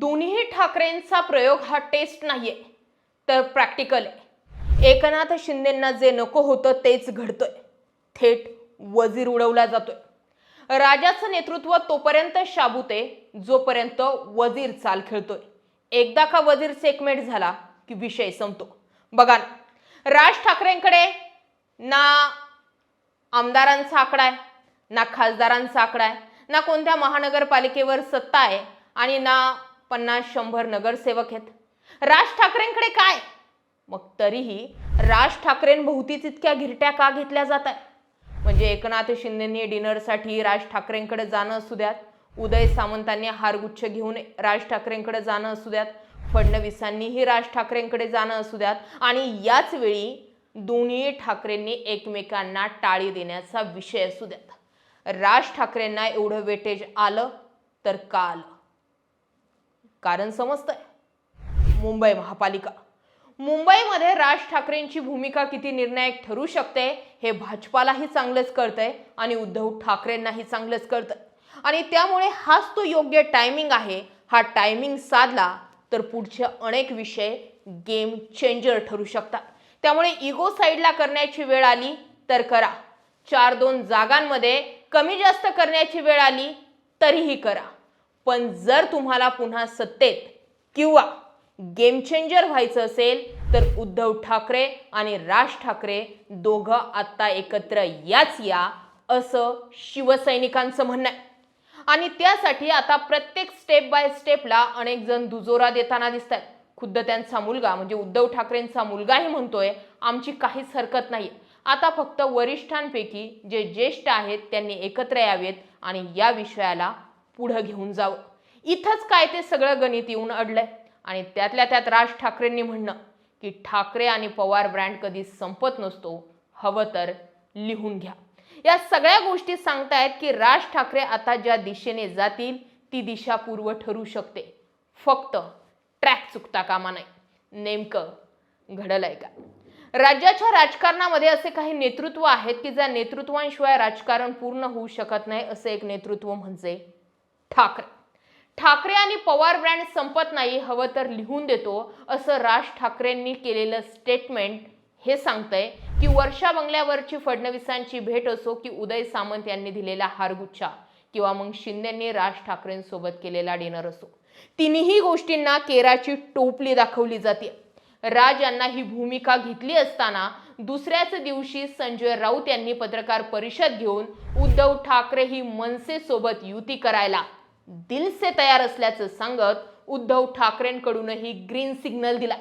दोन्ही ठाकरेंचा प्रयोग हा टेस्ट नाही आहे तर प्रॅक्टिकल आहे. एकनाथ शिंदेंना जे नको होतं तेच घडतंय. थेट वजीर उडवला जातोय. राजाचं नेतृत्व तोपर्यंत शाबूते जोपर्यंत वजीर चाल खेळतोय. एकदा का वजीर सेकमेट झाला की विषय संपतो. बघा ना राज ठाकरेंकडे ना आमदारांचा आकडा आहे ना खासदारांचा आकडा आहे ना कोणत्या महानगरपालिकेवर सत्ता आहे आणि ना पन्नास शंभर नगरसेवक आहेत. राज ठाकरेंकडे काय? मग तरीही राज ठाकरेंभोवतीच इतक्या घिरट्या का घेतल्या जात आहेत? म्हणजे एकनाथ शिंदेनी डिनरसाठी राज ठाकरेंकडे जाणं असू द्यात. उदय सामंतांनी हारगुच्छ घेऊन राज ठाकरेंकडे जाणं असू द्यात. फडणवीसांनीही राज ठाकरेंकडे जाणं असू द्यात. आणि याच वेळी दोन्ही ठाकरेंनी एकमेकांना टाळी देण्याचा विषय असू द्यात. राज ठाकरेंना एवढं वेटेज आलं तर का आलं? कारण समजतंय. मुंबई महापालिका. मुंबईमध्ये राज ठाकरेंची भूमिका किती निर्णायक ठरू शकते हे भाजपालाही चांगलंच कळतंय आणि उद्धव ठाकरेंनाही चांगलंच कळतंय. आणि त्यामुळे हाच तो योग्य टायमिंग आहे. हा टायमिंग साधला तर पुढचे अनेक विषय गेम चेंजर ठरू शकतात. त्यामुळे इगो साईडला करण्याची वेळ आली तर करा. चार दोन जागांमध्ये कमी जास्त करण्याची वेळ आली तरीही करा. पण जर तुम्हाला पुन्हा सत्तेत किंवा गेम चेंजर व्हायचं असेल तर उद्धव ठाकरे आणि राज ठाकरे दोघं आत्ता एकत्र याच या असं शिवसैनिकांचं म्हणणं आहे. आणि त्यासाठी आता प्रत्येक स्टेप बाय स्टेपला अनेक जण दुजोरा देताना दिसत आहेत खुद्द त्यांचा मुलगा म्हणजे उद्धव ठाकरेंचा मुलगाही म्हणतोय आमची काहीच हरकत नाही आता फक्त वरिष्ठांपैकी जे ज्येष्ठ आहेत त्यांनी एकत्र यावेत आणि या विषयाला पुढं घेऊन जावं. इथंच काय ते सगळं गणित येऊन अडलंय. आणि त्यातल्या त्यात राज ठाकरेंनी म्हणणं की ठाकरे आणि पवार ब्रँड कधी संपत नसतो हवं तर लिहून घ्या. या सगळ्या गोष्टी सांगतायत की राज ठाकरे आता ज्या दिशेने जातील ती दिशा पूर्व ठरू शकते. फक्त ट्रॅक चुकता कामा नाही नेमकं घडलंय का? राज्याच्या राजकारणामध्ये असे काही नेतृत्व आहेत की ज्या नेतृत्वांशिवाय राजकारण पूर्ण होऊ शकत नाही असे एक नेतृत्व म्हणजे ठाकरे. ठाकरे आणि पवार ब्रँड संपत नाही हवं तर लिहून देतो असं राज ठाकरेंनी केलेलं स्टेटमेंट हे सांगतंय की वर्षा बंगल्यावरची फडणवीसांची भेट असो की उदय सामंत यांनी दिलेला हारगुच्छा किंवा मग शिंदेंनी राज ठाकरेंसोबत केलेला डिनर असो. तिन्ही गोष्टींना केराची टोपली दाखवली जाते. राज यांना ही भूमिका घेतली असताना दुसऱ्याच दिवशी संजय राऊत यांनी पत्रकार परिषद घेऊन उद्धव ठाकरे ही मनसे सोबत युती करायला दिल से तयार असल्याचं सांगत उद्धव ठाकरेंकडूनही ग्रीन सिग्नल दिला.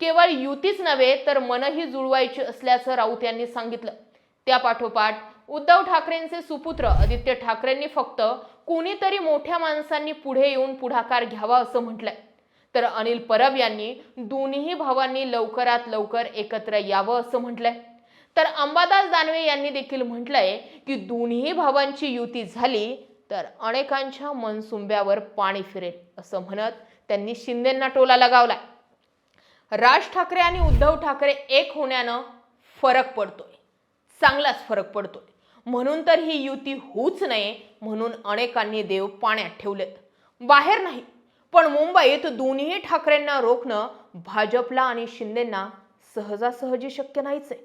केवळ युतीच नव्हे तर मनही जुळवायची असल्याचं राऊत यांनी सांगितलं. त्यापाठोपाठ उद्धव ठाकरेंचे सुपुत्र आदित्य ठाकरेंनी फक्त कोणीतरी मोठ्या माणसांनी पुढे येऊन पुढाकार घ्यावा असं म्हटलंय. तर अनिल परब यांनी दोन्ही भावांनी लवकरात लवकर एकत्र यावं असं म्हटलंय. तर अंबादास दानवे यांनी देखील म्हटलंय की दोन्ही भावांची युती झाली तर अनेकांच्या मनसुंब्यावर पाणी फिरेल असं म्हणत त्यांनी शिंदेंना टोला लगावलाय. राज ठाकरे आणि उद्धव ठाकरे एक होण्यानं फरक पडतोय. चांगलाच फरक पडतोय. म्हणून तर ही युती होऊच नये म्हणून अनेकांनी देव पाण्यात ठेवलेत. बाहेर नाही पण मुंबईत दोन्ही ठाकरेंना रोखणं भाजपला आणि शिंदेंना सहजासहजी शक्य नाहीच आहे.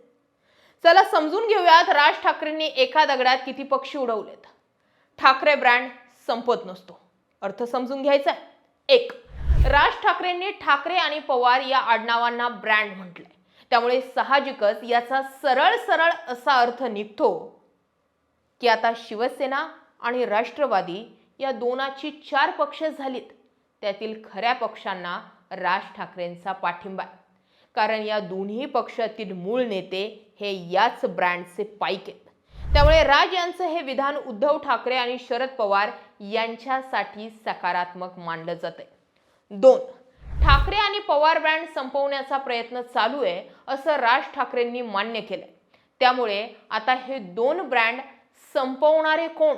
चला समजून घेऊयात राज ठाकरेंनी एका दगडात किती पक्षी उडवलेत. ठाकरे ब्रँड संपत नसतो. अर्थ समजून घ्यायचा आहे. एक राज ठाकरेंनी ठाकरे आणि पवार या आडनावांना ब्रँड म्हटलंय. त्यामुळे साहजिकच याचा सरळ सरळ असा अर्थ निघतो की आता शिवसेना आणि राष्ट्रवादी या दोनाची चार पक्ष झालीत. त्यातील खऱ्या पक्षांना राज ठाकरेंचा पाठिंबा आहे. कारण या दोन्ही पक्षातील मूळ नेते हे याच ब्रँडचे पाईक आहेत. त्यामुळे राज यांचं हे विधान उद्धव ठाकरे आणि शरद पवार यांच्यासाठी सकारात्मक मानलं जाते दोन ठाकरे आणि पवार ब्रँड संपवण्याचा प्रयत्न चालू आहे असं राज ठाकरेंनी मान्य केलंय. त्यामुळे आता हे दोन ब्रँड संपवणारे कोण?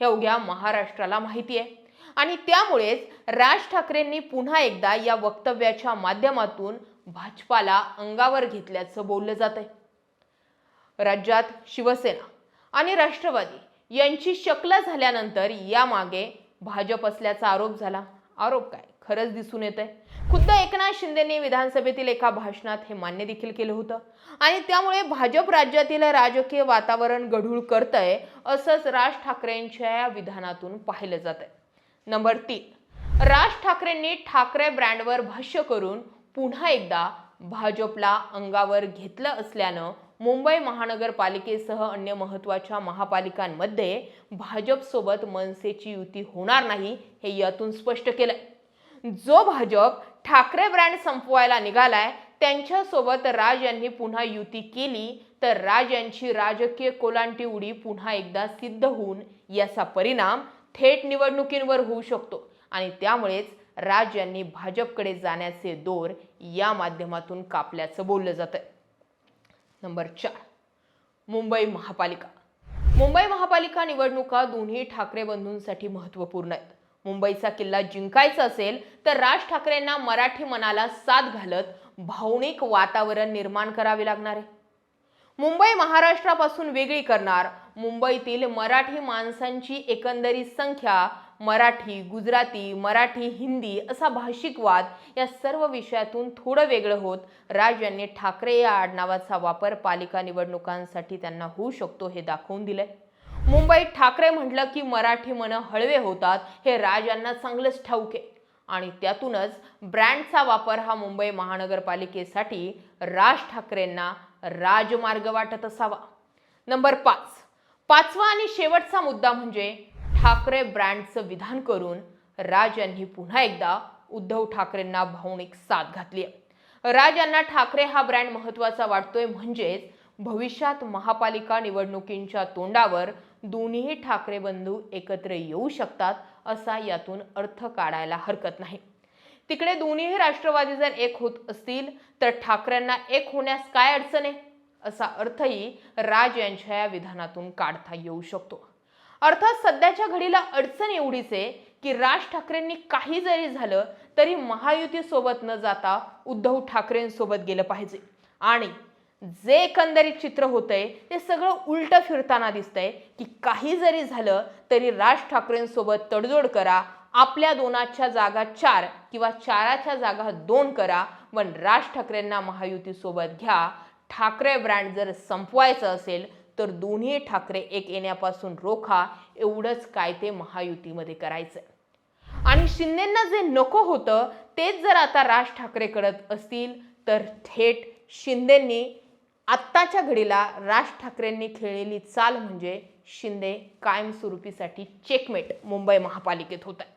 हे अवघ्या महाराष्ट्राला माहिती आहे. आणि त्यामुळेच राज ठाकरेंनी पुन्हा एकदा या वक्तव्याच्या माध्यमातून भाजपाला अंगावर घेतल्याचं बोललं जात आहे राज्यात शिवसेना आणि राष्ट्रवादी यांची शकला झाल्यानंतर यामागे भाजप असल्याचा आरोप झाला. आरोप काय? खरंच दिसून येत आहे खुद्द एकनाथ शिंदेंनी विधानसभेतील एका भाषणात हे मान्य देखील केलं होतं. आणि त्यामुळे भाजप राज्यातील राजकीय वातावरण गढूळ करतंय असंच राज ठाकरेंच्या या विधानातून पाहिलं जात आहे नंबर तीन. राज ठाकरेंनी ठाकरे ब्रँडवर भाष्य करून पुन्हा एकदा भाजपला अंगावर घेतलं असल्यानं मुंबई महानगरपालिकेसह अन्य महत्त्वाच्या महापालिकांमध्ये भाजपसोबत मनसेची युती होणार नाही हे यातून स्पष्ट केलं जो भाजप ठाकरे ब्रँड संपवायला निघालाय त्यांच्यासोबत राज यांनी पुन्हा युती केली तर राज यांची राजकीय कोलांटी उडी पुन्हा एकदा सिद्ध होऊन याचा परिणाम थेट निवडणुकींवर होऊ शकतो. आणि त्यामुळेच राज यांनी भाजपकडे जाण्याचे दोर या माध्यमातून कापल्याचं बोललं जातं नंबर चार मुंबई महापालिका. मुंबई महापालिका निवडणुका दोन्ही ठाकरे बंधूंसाठी महत्त्वपूर्ण आहेत. मुंबईचा किल्ला जिंकायचा असेल तर राज ठाकरेंना मराठी मनाला साथ घालत भावनिक वातावरण निर्माण करावे लागणार आहे. मुंबई महाराष्ट्रापासून वेगळी करणार मुंबईतील मराठी माणसांची एकंदरीत संख्या मराठी गुजराती मराठी हिंदी असा भाषिक वाद या सर्व विषयातून थोडं वेगळं होत. राज यांनी ठाकरे या आडनावाचा वापर पालिका निवडणुकांसाठी त्यांना होऊ शकतो हे दाखवून दिलंय. मुंबईत ठाकरे म्हटलं की मराठी मनं हळवे होतात हे राज यांना चांगलंच ठाऊक आहे. आणि त्यातूनच ब्रँडचा वापर हा मुंबई महानगरपालिकेसाठी राज ठाकरेंना राजमार्ग वाटत असावा. नंबर पाच. पाचवा आणि शेवटचा मुद्दा म्हणजे ठाकरे ब्रँडचं विधान करून राज यांनी पुन्हा एकदा उद्धव ठाकरेंना भावनिक साथ घातली आहे. राज यांना ठाकरे हा ब्रँड महत्त्वाचा वाटतोय म्हणजेच भविष्यात महापालिका निवडणुकींच्या तोंडावर दोन्ही ठाकरे बंधू एकत्र येऊ शकतात असा यातून अर्थ काढायला हरकत नाही. तिकडे दोन्ही राष्ट्रवादी जर एक होत असतील तर ठाकरेंना एक होण्यास काय अडचण आहे? असा अर्थही राज यांच्या या विधानातून काढता येऊ शकतो. अर्थात सध्याच्या घडीला अडचण एवढीच आहे की राज ठाकरेंनी काही जरी झालं तरी महायुतीसोबत न जाता उद्धव ठाकरेंसोबत गेलं पाहिजे. आणि जे एकंदरीत चित्र होतंय ते सगळं उलटं फिरताना दिसतंय की काही जरी झालं तरी राज ठाकरेंसोबत तडजोड करा आपल्या दोनाच्या जागा चार किंवा चाराच्या जागा दोन करा पण राज ठाकरेंना महायुतीसोबत घ्या ठाकरे ब्रँड जर संपवायचं असेल तर दोन्ही ठाकरे एक येण्यापासून रोखा एवढंच काय ते महायुतीमध्ये करायचं आणि शिंदेंना जे नको होतं तेच जर आता राज ठाकरे करत असतील तर थेट शिंदेंनी आत्ताच्या घडीला राज ठाकरेंनी खेळलेली चाल म्हणजे शिंदे कायमस्वरूपीसाठी चेकमेट मुंबई महापालिकेत होत आहे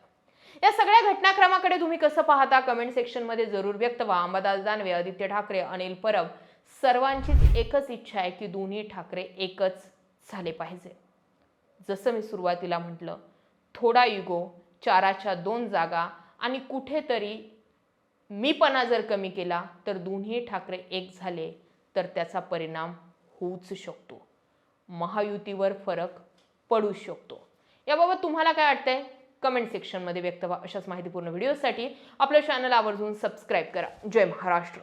या सगळ्या घटनाक्रमाकडे तुम्ही कसं पाहता? कमेंट सेक्शनमध्ये जरूर व्यक्त व्हा. अंबादास दानवे आदित्य ठाकरे अनिल परब. सर्वांचीच एकच इच्छा आहे की दोन्ही ठाकरे एकच झाले पाहिजे. जसं मी सुरुवातीला म्हटलं थोडा युगो चाराच्या दोन जागा आणि कुठेतरी मीपणा जर कमी केला तर दोन्ही ठाकरे एक झाले तर त्याचा परिणाम होऊच शकतो. महायुतीवर फरक पडू शकतो. याबाबत तुम्हाला काय वाटतंय? कमेंट सेक्शनमध्ये व्यक्त व्हा. अशाच माहितीपूर्ण व्हिडिओसाठी आपल्या चॅनल आवर्जून सबस्क्राईब करा. जय महाराष्ट्र.